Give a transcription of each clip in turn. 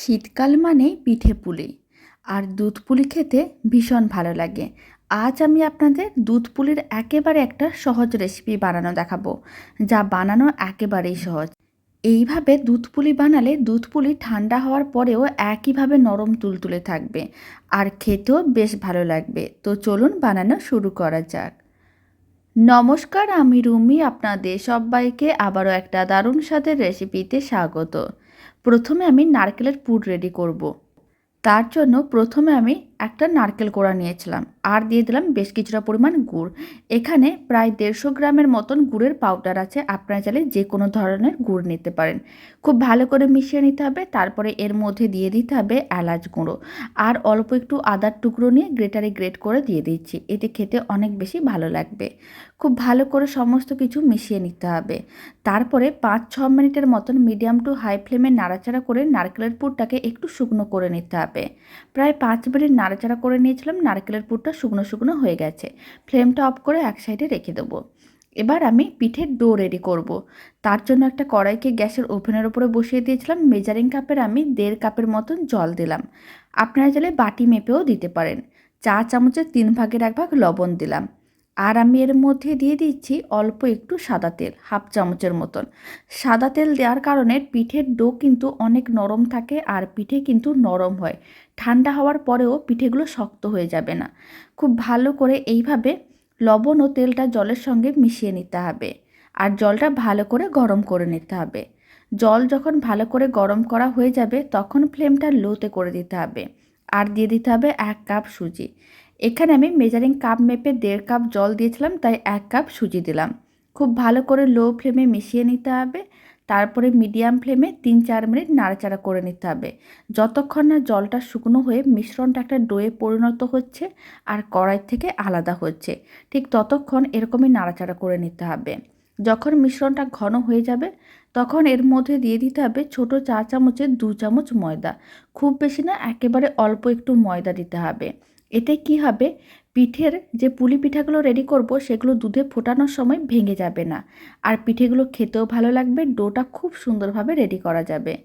শীতকাল মানেই পিঠে পুলি। আর দুধ পুলি খেতে ভীষণ ভালো লাগে। আজ আমি আপনাদের দুধ পুলির একেবারে একটা সহজ রেসিপি বানানো দেখাবো, যা বানানো একেবারেই সহজ। এইভাবে দুধ পুলি বানালে দুধ পুলি ঠান্ডা হওয়ার পরেও একইভাবে নরম তুলতুলে থাকবে, আর খেতেও বেশ ভালো লাগবে। তো চলুন বানানো শুরু করা যাক। নমস্কার, আমি রুমি, আপনাদের সবাইকে আবারও একটা দারুণ স্বাদের রেসিপিতে স্বাগত। প্রথমে আমি নারকেলের পুর রেডি করব। তার জন্য প্রথমে আমি একটা নারকেল কোড়া নিয়েছিলাম। আর দিয়ে দিলাম বেশ কিছুটা পরিমাণ গুড়। এখানে প্রায় দেড়শো গ্রামের মতন গুড়ের পাউডার আছে, আপনারা চাইলে যে কোনো ধরনের গুড় নিতে পারেন। খুব ভালো করে মিশিয়ে নিতে হবে, তারপরে এর মধ্যে দিয়ে দিতে হবে এলাচ গুঁড়ো। আর অল্প একটু আদার টুকরো নিয়ে গ্রেটারে গ্রেট করে দিয়ে দিচ্ছি, এতে খেতে অনেক বেশি ভালো লাগবে। খুব ভালো করে সমস্ত কিছু মিশিয়ে নিতে হবে। তারপরে পাঁচ ছ মিনিটের মতন মিডিয়াম টু হাই ফ্লেমে নাড়াচাড়া করে নারকেলের পুরটাকে একটু শুকনো করে নিতে হবে। প্রায় পাঁচ মিনিট নাড়াচাড়া করে নিয়েছিলাম, নারকেলের পুরটা শুকনো শুকনো হয়ে গেছে। ফ্লেমটা অফ করে এক সাইডে রেখে দেবো। এবার আমি পিঠের ডো রেডি করব। তার জন্য একটা কড়াইকে গ্যাসের ওভেনের ওপরে বসিয়ে দিয়েছিলাম। মেজারিং কাপের আমি দেড় কাপের মতন জল দিলাম। আপনারা চাইলে বাটি মেপেও দিতে পারেন। চা চামচের তিন ভাগের এক ভাগ লবণ দিলাম। আর আমি এর মধ্যে দিয়ে দিচ্ছি অল্প একটু সাদা তেল, হাফ চামচের মতন। সাদা তেল দেওয়ার কারণে পিঠের ডো কিন্তু অনেক নরম থাকে আর পিঠে কিন্তু নরম হয়। ঠান্ডা হওয়ার পরেও পিঠেগুলো শক্ত হয়ে যাবে না। খুব ভালো করে এইভাবে লবণ ও তেলটা জলের সঙ্গে মিশিয়ে নিতে হবে আর জলটা ভালো করে গরম করে নিতে হবে। জল যখন ভালো করে গরম করা হয়ে যাবে তখন ফ্লেমটা লোতে করে দিতে হবে। আর দিয়ে দিতে হবে এক কাপ সুজি। এখানে আমি মেজারিং কাপ মেপে দেড় কাপ জল দিয়েছিলাম, তাই এক কাপ সুজি দিলাম। খুব ভালো করে লো ফ্লেমে মিশিয়ে নিতে হবে, তারপরে মিডিয়াম ফ্লেমে তিন চার মিনিট নাড়াচাড়া করে নিতে হবে। যতক্ষণ না জলটা শুকনো হয়ে মিশ্রণটা একটা ডোয়ে পরিণত হচ্ছে আর কড়াই থেকে আলাদা হচ্ছে, ঠিক ততক্ষণ এরকমই নাড়াচাড়া করে নিতে হবে। যখন মিশ্রণটা ঘন হয়ে যাবে, তখন এর মধ্যে দিয়ে দিতে হবে ছোট চা চামচের দু চামচ ময়দা। খুব বেশি না, একেবারে অল্প একটু ময়দা দিতে হবে। এতে কি হবে? পিঠের যে পুলি পিঠাগুলো রেডি করব, সেগুলো দুধে ফোটানোর সময় ভেঙে যাবে না। আর পিঠেগুলো খেতেও ভালো লাগবে, ডোটা খুব সুন্দরভাবে রেডি করা যাবে।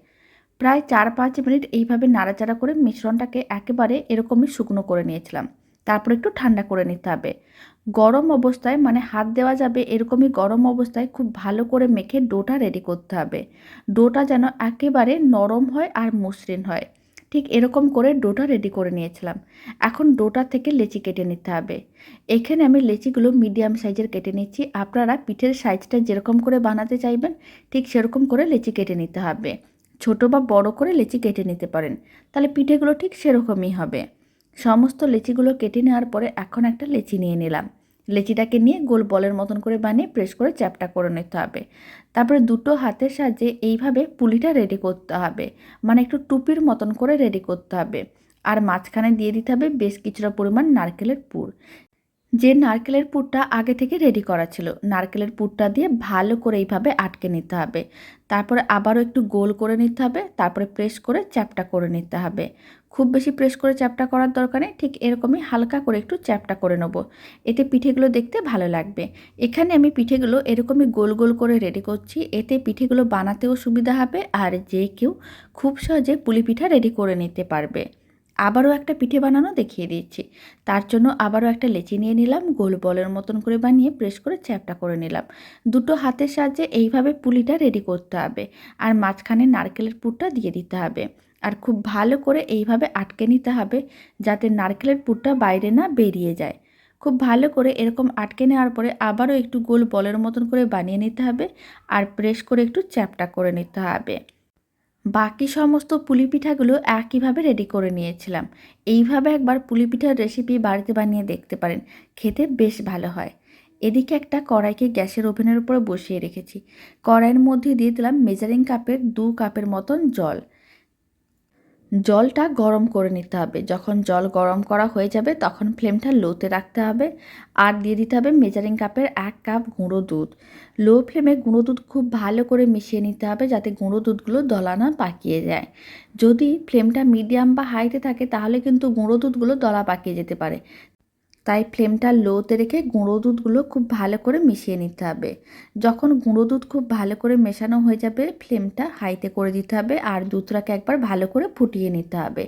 প্রায় চার পাঁচ মিনিট এইভাবে নাড়াচাড়া করে মিশ্রণটাকে একেবারে এরকমই শুকনো করে নিয়েছিলাম। তারপর একটু ঠান্ডা করে নিতে হবে। গরম অবস্থায় মানে হাত দেওয়া যাবে এরকমই গরম অবস্থায়, খুব ভালো করে মেখে ডোটা রেডি করতে হবে। ডোটা যেন একেবারে নরম হয় আর মসৃণ হয়। ঠিক এরকম করে ডোটা রেডি করে নিয়েছিলাম। এখন ডোটা থেকে লেচি কেটে নিতে হবে। এখানে আমি লেচিগুলো মিডিয়াম সাইজের কেটে নিচ্ছি। আপনারা পিঠের সাইজটা যেরকম করে বানাতে চাইবেন, ঠিক সেরকম করে লেচি কেটে নিতে হবে। ছোট বা বড় করে লেচি কেটে নিতে পারেন। তাহলে পিঠেগুলো ঠিক সেরকমই হবে। সমস্ত লেচিগুলো কেটে নেওয়ার পরে এখন একটা লেচি নিয়ে নিলাম। লেচিটাকে নিয়ে গোল বলের মতন করে বানিয়ে প্রেস করে চ্যাপটা করে নিতে হবে। তারপরে দুটো হাতের সাহায্যে এইভাবে পুলিটা রেডি করতে হবে। মানে একটু টুপির মতন করে রেডি করতে হবে। আর মাঝখানে দিয়ে দিতে হবে বেশ কিছুটা পরিমাণ নারকেলের পুর। যে নারকেলের পুরটা আগে থেকে রেডি করা ছিল। নারকেলের পুরটা দিয়ে ভালো করে এইভাবে আটকে নিতে হবে। তারপরে আবারও একটু গোল করে নিতে হবে। তারপরে প্রেস করে চ্যাপটা করে নিতে হবে। খুব বেশি প্রেস করে চ্যাপটা করার দরকার নেই। ঠিক এরকমই হালকা করে একটু চ্যাপটা করে নেব। এতে পিঠেগুলো দেখতে ভালো লাগবে। এখানে আমি পিঠেগুলো এরকমই গোল গোল করে রেডি করছি। এতে পিঠেগুলো বানাতেও সুবিধা হবে। আর যে কেউ খুব সহজে পুলি পিঠা রেডি করে নিতে পারবে। আবারও একটা পিঠে বানানো দেখিয়ে দিচ্ছি। তার জন্য আবারও একটা লেচি নিয়ে নিলাম, গোল বলের মতন করে বানিয়ে প্রেস করে চ্যাপটা করে নিলাম। দুটো হাতের সাহায্যে এইভাবে পুলিটা রেডি করতে হবে আর মাঝখানে নারকেলের পুরটা দিয়ে দিতে হবে। আর খুব ভালো করে এইভাবে আটকে নিতে হবে যাতে নারকেলের পুরটা বাইরে না বেরিয়ে যায়। খুব ভালো করে এরকম আটকে নেওয়ার পরে আবারও একটু গোল বলের মতন করে বানিয়ে নিতে হবে আর প্রেস করে একটু চ্যাপটা করে নিতে হবে। বাকি সমস্ত পুলি পিঠাগুলো একইভাবে রেডি করে নিয়েছিলাম। এইভাবে একবার পুলি পিঠার রেসিপি বাড়িতে বানিয়ে দেখতে পারেন, খেতে বেশ ভালো হয়। এদিকে একটা কড়াইকে গ্যাসের ওভেনের উপরে বসিয়ে রেখেছি। কড়াইয়ের মধ্যে দিয়ে দিলাম মেজারিং কাপের দু কাপের মতন জল। জলটা গরম করে নিতে হবে। যখন জল গরম করা হয়ে যাবে, তখন ফ্লেমটা লোতে রাখতে হবে আর দিয়ে দিতে হবে মেজারিং কাপের এক কাপ গুঁড়ো দুধ। লো ফ্লেমে গুঁড়ো দুধ খুব ভালো করে মিশিয়ে নিতে হবে যাতে গুঁড়ো দুধগুলো দলা না পাকিয়ে যায়। যদি ফ্লেমটা মিডিয়াম বা হাইতে থাকে, তাহলে কিন্তু গুঁড়ো দুধগুলো দলা পাকিয়ে যেতে পারে। তাই ফ্লেমটা লোতে রেখে গুঁড়ো দুধগুলো খুব ভালো করে মিশিয়ে নিতে হবে। যখন গুঁড়ো দুধ খুব ভালো করে মেশানো হয়ে যাবে, ফ্লেমটা হাইতে করে দিতে হবে আর দুধটাকে একবার ভালো করে ফুটিয়ে নিতে হবে।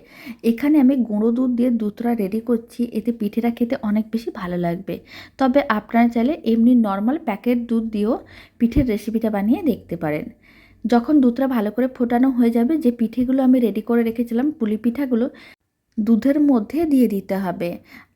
এখানে আমি গুঁড়ো দুধ দিয়ে দুধটা রেডি করছি, এতে পিঠেটা খেতে অনেক বেশি ভালো লাগবে। তবে আপনারা চাইলে এমনি নর্মাল প্যাকেট দুধ দিয়েও পিঠের রেসিপিটা বানিয়ে দেখতে পারেন। যখন দুধটা ভালো করে ফোটানো হয়ে যাবে, যে পিঠেগুলো আমি রেডি করে রেখেছিলাম, পুলি পিঠাগুলো দুধের মধ্যে দিয়ে দিতে হবে।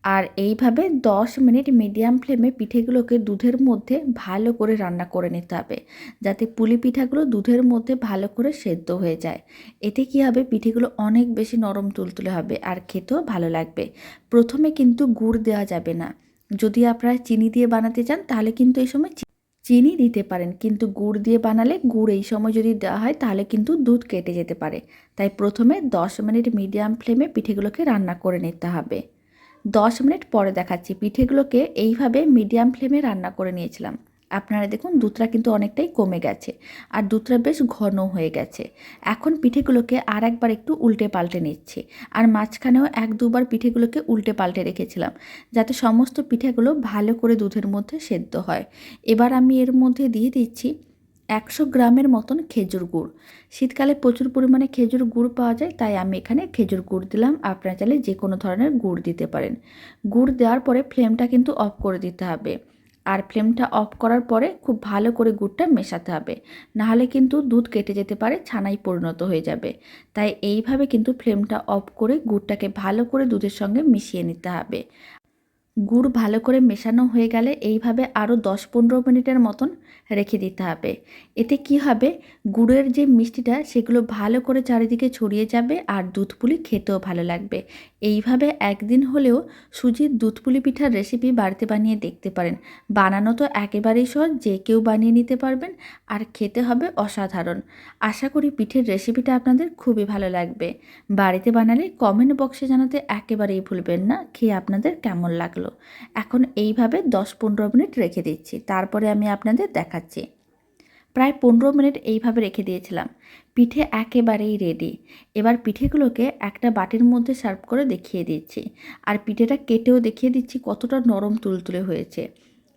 আর এইভাবে 10 মিনিট মিডিয়াম ফ্লেমে পিঠেগুলোকে দুধের মধ্যে ভালো করে রান্না করে নিতে হবে। যাতে পুলি পিঠাগুলো দুধের মধ্যে ভালো করে সেদ্ধ হয়ে যায়। এতে কী হবে? পিঠেগুলো অনেক বেশি নরম তুলতুলে হবে আর খেতেও ভালো লাগবে। প্রথমে কিন্তু গুড় দেওয়া যাবে না। যদি আপনারা চিনি দিয়ে বানাতে চান তাহলে কিন্তু এই সময় চিনি দিতে পারেন, কিন্তু গুড় দিয়ে বানালে গুড় এই সময় যদি দেওয়া হয় তাহলে কিন্তু দুধ কেটে যেতে পারে। তাই প্রথমে 10 মিনিট মিডিয়াম ফ্লেমে পিঠেগুলোকে রান্না করে নিতে হবে। দশ মিনিট পরে দেখাচ্ছি, পিঠেগুলোকে এইভাবে মিডিয়াম ফ্লেমে রান্না করে নিয়েছিলাম। আপনারা দেখুন, দুধটা কিন্তু অনেকটাই কমে গেছে। আর দুধটা বেশ ঘন হয়ে গেছে। এখন পিঠেগুলোকে আর একবার একটু উল্টে পাল্টে নিচ্ছি। আর মাঝখানেও এক দুবার পিঠেগুলোকে উল্টে পাল্টে রেখেছিলাম, যাতে সমস্ত পিঠেগুলো ভালো করে দুধের মধ্যে সেদ্ধ হয়। এবার আমি এর মধ্যে দিয়ে দিচ্ছি একশো গ্রামের মতন খেজুর গুড়। শীতকালে প্রচুর পরিমাণে খেজুর গুড় পাওয়া যায়, তাই আমি এখানে খেজুর গুড় দিলাম। আপনারা চাইলে যে কোনো ধরনের গুড় দিতে পারেন। গুড় দেওয়ার পরে ফ্লেমটা কিন্তু অফ করে দিতে হবে। আর ফ্লেমটা অফ করার পরে খুব ভালো করে গুড়টা মেশাতে হবে। নাহলে কিন্তু দুধ কেটে যেতে পারে ছানায় পরিণত হয়ে যাবে। তাই এইভাবে কিন্তু ফ্লেমটা অফ করে গুড়টাকে ভালো করে দুধের সঙ্গে মিশিয়ে নিতে হবে। গুড় ভালো করে মেশানো হয়ে গেলে এইভাবে আরও দশ পনেরো মিনিটের মতন রেখে দিতে হবে। এতে কি হবে? গুড়ের যে মিষ্টিটা, সেগুলো ভালো করে চারিদিকে ছড়িয়ে যাবে আর দুধ পুলি খেতেও ভালো লাগবে। এইভাবে একদিন হলেও সুজির দুধ পুলি পিঠার রেসিপি বাড়িতে বানিয়ে দেখতে পারেন। বানানো তো একেবারেই সহজ, যে কেউ বানিয়ে নিতে পারবেন আর খেতে হবে অসাধারণ। আশা করি পিঠের রেসিপিটা আপনাদের খুবই ভালো লাগবে। বাড়িতে বানালে কমেন্ট বক্সে জানাতে একেবারেই ভুলবেন না, খেয়ে আপনাদের কেমন লাগল। এখন এইভাবে দশ পনেরো মিনিট রেখে দিচ্ছি, তারপরে আমি আপনাদের দেখাচ্ছি। প্রায় পনেরো মিনিট এইভাবে রেখে দিয়েছিলাম। পিঠে একেবারেই রেডি এবার পিঠেগুলোকে একটা বাটির মধ্যে সার্ভ করে দেখিয়ে দিচ্ছি। আর পিঠেটা কেটেও দেখিয়ে দিচ্ছি কতটা নরম তুলতুলে হয়েছে।